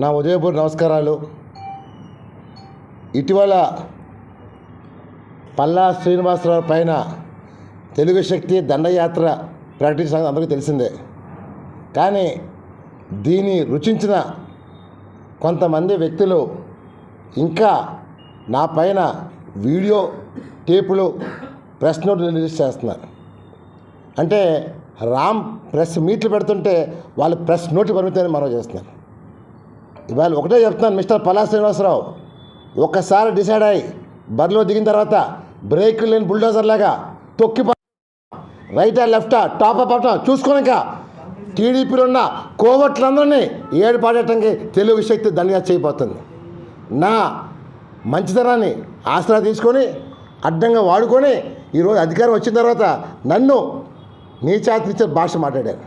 నా ఉదయపూర్ నమస్కారాలు. ఇటీవల పల్లా శ్రీనివాసరావు పైన తెలుగు శక్తి దండయాత్ర ప్రకటించిన అందరికీ తెలిసిందే. కానీ దీన్ని రుచించిన కొంతమంది వ్యక్తులు ఇంకా నా పైన వీడియో టేపులు ప్రెస్ నోట్ రిలీజ్ చేస్తున్నారు. అంటే రామ్ ప్రెస్ మీట్లు పెడుతుంటే వాళ్ళు ప్రెస్ నోట్లు పరిమితమని మనం చేస్తున్నారు. ఇవాళ ఒకటే చెప్తున్నాను మిస్టర్ పలాస్ శ్రీనివాసరావు. ఒక్కసారి డిసైడ్ అయ్యి బరిలో దిగిన తర్వాత బ్రేక్ లేని బుల్డోజర్ లాగా తొక్కి రైటా లెఫ్టా టాప్ అప్ అవటం చూసుకోనక టీడీపీలో ఉన్న కోవట్లందరినీ ఏడు పాడటానికి తెలుగు శక్తి దండగా చేయబోతుంది నా మంచితనాన్ని ఆసరా తీసుకొని అడ్డంగా వాడుకొని ఈరోజు అధికారం వచ్చిన తర్వాత నన్ను నీచాతిచ్చే భాష మాట్లాడారు.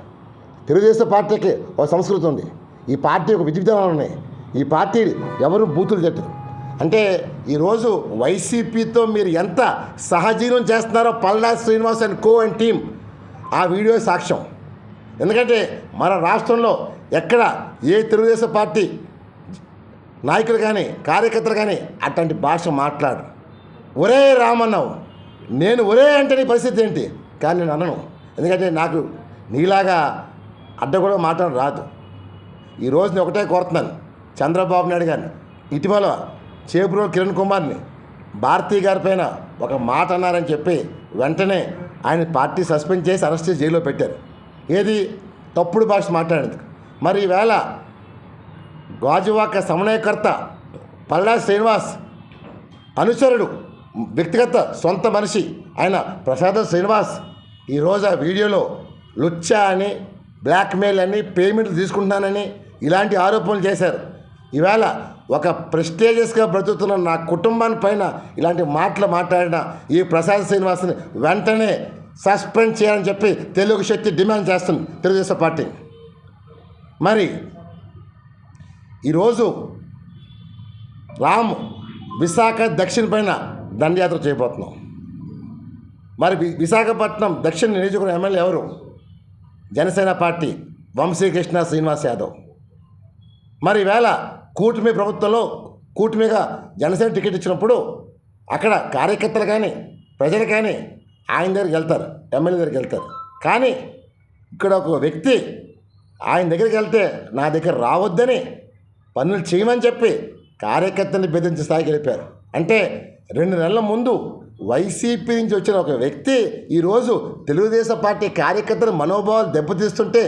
తెలుగుదేశం పార్టీకి ఒక సంస్కృతి ఉంది. ఈ పార్టీ ఒక విధి విధానాలు ఉన్నాయి. ఈ పార్టీ ఎవరు బూతులు చెట్టరు అంటే ఈరోజు వైసీపీతో మీరు ఎంత సహజీవనం చేస్తున్నారో Palla Srinivas and co and team ఆ వీడియో సాక్ష్యం. ఎందుకంటే మన రాష్ట్రంలో ఎక్కడ ఏ తెలుగుదేశం పార్టీ నాయకులు కానీ కార్యకర్తలు కానీ అట్లాంటి భాష మాట్లాడు ఒరే రామన్నావు నేను ఒరే అంటే నీ పరిస్థితి ఏంటి? కానీ నేను అనను. ఎందుకంటే నాకు నీలాగా అడ్డ కూడా మాట్లాడడం రాదు. ఈ రోజుని ఒకటే కోరుతున్నాను. చంద్రబాబు నాయుడు గారిని ఇటీవల చేబ్రో కిరణ్ కుమార్ని భారతీ గారి పైన ఒక మాట అన్నారని చెప్పి వెంటనే ఆయన పార్టీ సస్పెండ్ చేసి అరెస్ట్ చేసి జైల్లో పెట్టారు. ఏది? తప్పుడు భాష మాట్లాడేందుకు మరి ఈవేళ గాజువాక సమన్వయకర్త పల్లా శ్రీనివాస్ అనుచరుడు వ్యక్తిగత సొంత మనిషి ఆయన ప్రసాద శ్రీనివాస్ ఈరోజు ఆ వీడియోలో లుచ్చా అని బ్లాక్మెయిల్ అని పేమెంట్లు తీసుకుంటున్నానని ఇలాంటి ఆరోపణలు చేశారు. ఈవేళ ఒక ప్రెస్టేజియస్గా బ్రతుకుతున్న నా కుటుంబాన్ని పైన ఇలాంటి మాటలు మాట్లాడిన ఈ ప్రసాద్ శ్రీనివాస్ని వెంటనే సస్పెండ్ చేయాలని చెప్పి తెలుగు శక్తి డిమాండ్ చేస్తుంది తెలుగుదేశం పార్టీ. మరి ఈరోజు రామ్ విశాఖ దక్షిణ పైన దండయాత్ర చేయబోతున్నాం. మరి విశాఖపట్నం దక్షిణ నియోజకవర్గం ఎమ్మెల్యే ఎవరు? జనసేన పార్టీ వంశీకృష్ణ శ్రీనివాస్ యాదవ్. మరి వేళ కూటమి ప్రభుత్వంలో కూటమిగా జనసేన టికెట్ ఇచ్చినప్పుడు అక్కడ కార్యకర్తలు కానీ ప్రజలు కానీ ఆయన దగ్గరికి వెళ్తారు ఎమ్మెల్యే దగ్గరికి వెళ్తారు. కానీ ఇక్కడ ఒక వ్యక్తి ఆయన దగ్గరికి వెళ్తే నా దగ్గర రావద్దని పనులు చేయమని చెప్పి కార్యకర్తని బెదిరించే స్థాయికి వెళ్ళిపోయారు. అంటే రెండు నెలల ముందు వైసీపీ నుంచి వచ్చిన ఒక వ్యక్తి ఈరోజు తెలుగుదేశం పార్టీ కార్యకర్తల మనోభావాలు దెబ్బతీస్తుంటే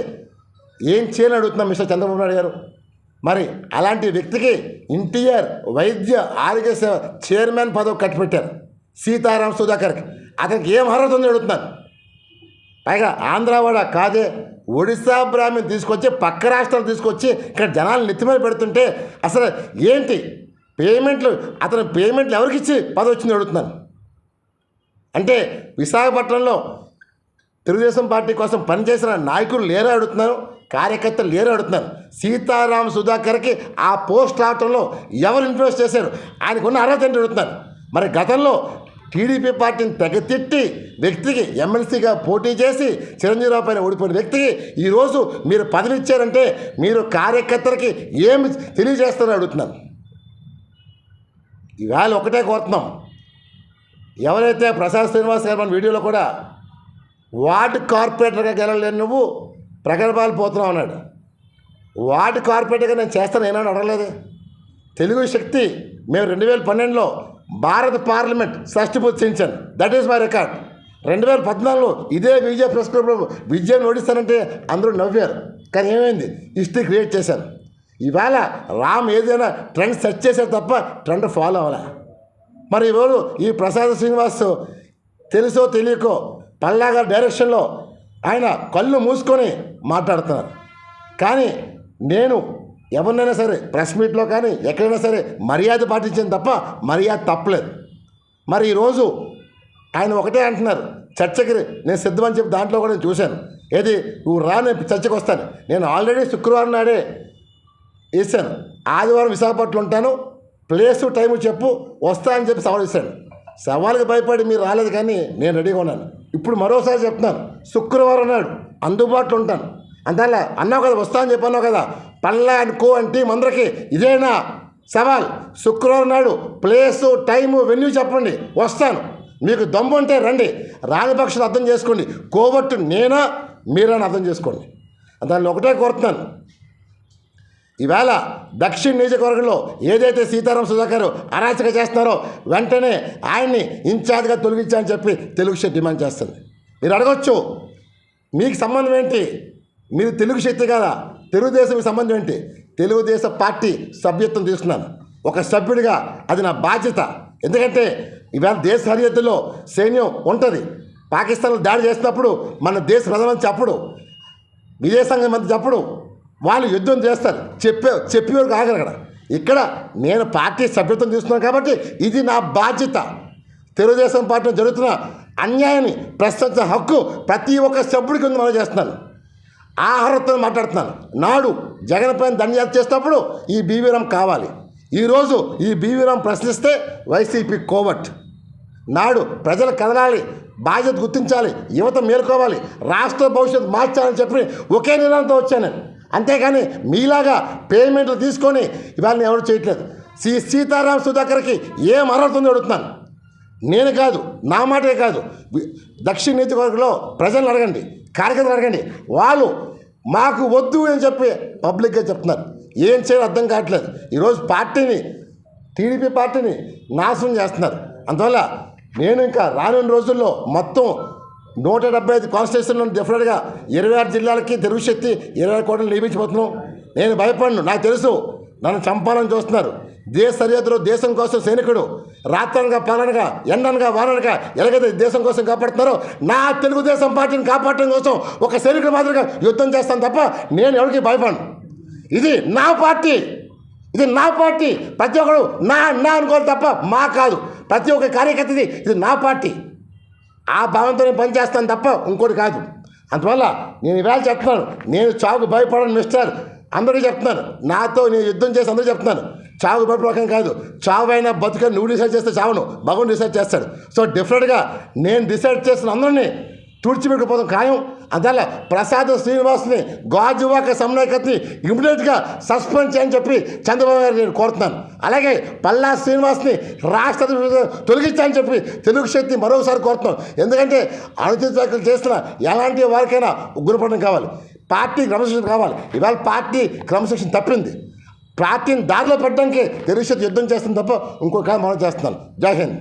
ఏం చేయని అడుగుతున్నాం మిస్టర్ చంద్రబాబు నాయుడు గారు? మరి అలాంటి వ్యక్తికి ఎన్టీఆర్ వైద్య ఆరోగ్య సేవ చైర్మన్ పదవి కట్టిపెట్టారు. సీతారాం సుధాకర్కి. అతనికి ఏం అర్హత ఉంది అడుగుతున్నాను. పైగా ఆంధ్రావాడ కాదే ఒడిశా బ్రాహ్మణ్ తీసుకొచ్చి పక్క రాష్ట్రాలు తీసుకొచ్చి ఇక్కడ జనాలు నెత్తిమీద పెడుతుంటే అసలు ఏంటి? పేమెంట్లు అతను పేమెంట్లు ఎవరికి ఇచ్చి పదవి వచ్చింది అడుగుతున్నాను. అంటే విశాఖపట్నంలో తెలుగుదేశం పార్టీ కోసం పనిచేసిన నాయకులు లేరా అడుగుతున్నారు కార్యకర్తలు లేరు అడుగుతున్నారు. సీతారాం సుధాకర్కి ఆ పోస్ట్ రావటంలో ఎవరు ఇన్ఫ్లుయెన్స్ చేశారు? ఆయనకున్న అర్హత ఏంటి అడుగుతున్నారు. మరి గతంలో టీడీపీ పార్టీని తెగతిట్టి వ్యక్తికి ఎమ్మెల్సీగా పోటీ చేసి చిరంజీవిరావు పైన ఓడిపోయిన వ్యక్తికి ఈరోజు మీరు పదవి ఇచ్చారంటే మీరు కార్యకర్తలకి ఏమి తెలియజేస్తారని అడుగుతున్నాను ఈవేళ ఒకటే కోరుతున్నాం. ఎవరైతే ప్రసాద్ శ్రీనివాస్ గారు మన వీడియోలో కూడా వార్డు కార్పొరేటర్గా గెలవలేను నువ్వు ప్రగల్భాలు పోతున్నావు అన్నాడు. వార్డు కార్పొరేట్గా నేను చేస్తాను ఏనాడు అడగలేదు. తెలుగు శక్తి మేము రెండు వేల పన్నెండులో భారత పార్లమెంట్ షష్టిపూర్తి చేయించాను. దట్ ఈస్ మై రికార్డ్ రెండు వేల పద్నాలుగులో ఇదే విజయ ప్రెస్ క్లబ్లో విజయం ఓడిస్తానంటే అందరూ నవ్వారు. కానీ ఏమైంది? హిస్టరీ క్రియేట్ చేశాను ఇవాళ రామ్ ఏదైనా ట్రెండ్ సెట్ చేశారు తప్ప ట్రెండ్ ఫాలో అవ్వాలా. మరి ఎవరు? ఈ ప్రసాద్ శ్రీనివాస్ తెలుసో తెలియకో పల్లాగా డైరెక్షన్లో ఆయన కళ్ళు మూసుకొని మాట్లాడుతున్నారు. కానీ నేను ఎవరినైనా సరే ప్రెస్ మీట్లో కానీ ఎక్కడైనా సరే మర్యాద పాటించాను తప్ప మర్యాద తప్పలేదు. మరి ఈరోజు ఆయన ఒకటే అంటున్నారు చర్చకి నేను సిద్ధమని చెప్పి దాంట్లో కూడా నేను చూశాను. ఏది? నువ్వు రా నేను చర్చకు వస్తాను. నేను ఆల్రెడీ శుక్రవారం నాడే ఇస్తాను ఆదివారం విశాఖపట్నంలో ఉంటాను. ప్లేసు టైము చెప్పు వస్తా అని చెప్పి సవాల్ ఇస్తాను సవాల్కి భయపడి మీరు రాలేదు కానీ నేను రెడీగా ఉన్నాను. ఇప్పుడు మరోసారి చెప్తున్నాను. శుక్రవారం నాడు అందుబాటులో ఉంటాను. అంతేలా అన్నావు కదా వస్తా అని చెప్పి కదా పల్లా అనుకో అంటే మందరికి ఇదేనా? సవాల్. శుక్రవారం నాడు ప్లేసు టైము వెన్యూ చెప్పండి. వస్తాను. మీకు దమ్ము ఉంటే రండి. రాని అర్థం చేసుకోండి. కోవట్టు నేనా మీరని అర్థం చేసుకోండి. దాన్ని ఒకటే కోరుతున్నాను. ఈవేళ దక్షిణ నియోజకవర్గంలో ఏదైతే సీతారాం సుధాకర్ అరాచక చేస్తున్నారో వెంటనే ఆయన్ని ఇన్ఛార్జ్గా తొలగించాలని చెప్పి తెలుగు శక్తి డిమాండ్ చేస్తుంది. మీరు అడగొచ్చు మీకు సంబంధం ఏంటి? మీరు తెలుగు శక్తి కదా తెలుగుదేశం సంబంధం ఏంటి? తెలుగుదేశం పార్టీ సభ్యత్వం తీసుకున్నాను. ఒక సభ్యుడిగా అది నా బాధ్యత. ఎందుకంటే ఈవేళ దేశ సరిహద్దులో సైన్యం ఉంటుంది. పాకిస్తాన్లో దాడి చేసినప్పుడు మన దేశ ప్రధానమంత్రి చెప్పడు విదేశాంగ మంత్రి చెప్పడు వాళ్ళు యుద్ధం చేస్తారు. చెప్పే చెప్పేవారు ఆగరు అక్కడ. ఇక్కడ నేను పార్టీ సభ్యత్వం తీసుకున్నాను కాబట్టి ఇది నా బాధ్యత. తెలుగుదేశం పార్టీలో జరుగుతున్న అన్యాయాన్ని ప్రశ్నించే హక్కు ప్రతి ఒక్క సభ్యుడికి ఉంది మనం చేస్తున్నాను. ఆహారతో మాట్లాడుతున్నాను. నాడు జగన్ పైన దండయాత్ర చేసినప్పుడు ఈ బీవీరం కావాలి. ఈరోజు ఈ బీవీరం ప్రశ్నిస్తే వైసీపీ కోవట్. నాడు ప్రజలు కదలాలి బాధ్యత గుర్తించాలి యువత మేలుకోవాలి రాష్ట్ర భవిష్యత్తు మార్చాలని చెప్పి ఒకే నిర్ణయంతో వచ్చాను నేను. అంతేగాని మీలాగా పేమెంట్లు తీసుకొని ఇవాళ ఎవరు చేయట్లేదు. శ్రీ సీతారాం సుధాకర్కి ఏం అర్హత అడుగుతున్నాను. నేను కాదు నా మాటే కాదు. దక్షిణ నియోజకవర్గంలో ప్రజలను అడగండి కార్యకర్తలు అడగండి. వాళ్ళు మాకు వద్దు అని చెప్పి పబ్లిక్గా చెప్తున్నారు. ఏం చేయాలో అర్థం కావట్లేదు. ఈరోజు పార్టీని టీడీపీ పార్టీని నాశనం చేస్తున్నారు. అందువల్ల నేను ఇంకా రానున్న రోజుల్లో మొత్తం నూట డెబ్బై ఐదు కాన్స్టిట్యూషన్లో డెఫినెట్గా ఇరవై ఆరు జిల్లాలకి తెలుగు శక్తి ఇరవై ఆరు కోట్లు నియమించబోతున్నాం. నేను భయపడను. నాకు తెలుసు. నన్ను చంపాలని చూస్తున్నారు. దేశ సరిహద్దులో దేశం కోసం సైనికుడు రాత్రనగా పాలనగా ఎండనగా వాననగా ఎలాగైతే దేశం కోసం కాపాడుతున్నారో నా తెలుగుదేశం పార్టీని కాపాడటం కోసం ఒక సైనికుడు మాదిరిగా యుద్ధం చేస్తాను తప్ప నేను ఎవరికి భయపడను. ఇది నా పార్టీ. ఇది నా పార్టీ. ప్రతి ఒక్కరు నా నా అనుకోవాలి తప్ప మా కాదు. ప్రతి ఒక్క కార్యకర్తది ఇది నా పార్టీ. ఆ భావంతోనే పనిచేస్తాను తప్ప ఇంకోటి కాదు. అందువల్ల నేను ఇవాళ చెప్తున్నాను నేను చావుకు భయపడను మిస్టర్. అందరికీ చెప్తున్నాను నాతో నేను యుద్ధం చేసి అందరూ చెప్తున్నాను చావు భయపడకం కాదు చావు అయినా బతుకని నువ్వు డిసైడ్ చేస్తే చావును భగవాన్ డిసైడ్ చేస్తాడు. సో డిఫరెంట్గా నేను డిసైడ్ చేసిన అందరినీ తుడిచిపెట్టుకుపోతాం ఖాయం. అదల ప్రసాద్ శ్రీనివాస్ని గాజువాక సమన్వయకర్తని ఇమీడియట్గా సస్పెండ్ చేయని చెప్పి చంద్రబాబు గారు నేను కోరుతున్నాను. అలాగే పల్లా శ్రీనివాస్ని రాష్ట్ర తొలగించాలని చెప్పి తెలుగు శక్తి మరోసారి కోరుతున్నాం ఎందుకంటే అనుచిత చేస్తున్న ఎలాంటి వారికైనా ఉగ్రపడడం కావాలి. పార్టీ క్రమశిక్షణ కావాలి. ఇవాళ పార్టీ క్రమశిక్షణ తప్పింది. పార్టీని దారిలో పెట్టడానికి తెలుగు శక్తి యుద్ధం చేస్తుంది తప్ప ఇంకో కాదు మనం చేస్తున్నాను జై హింద్.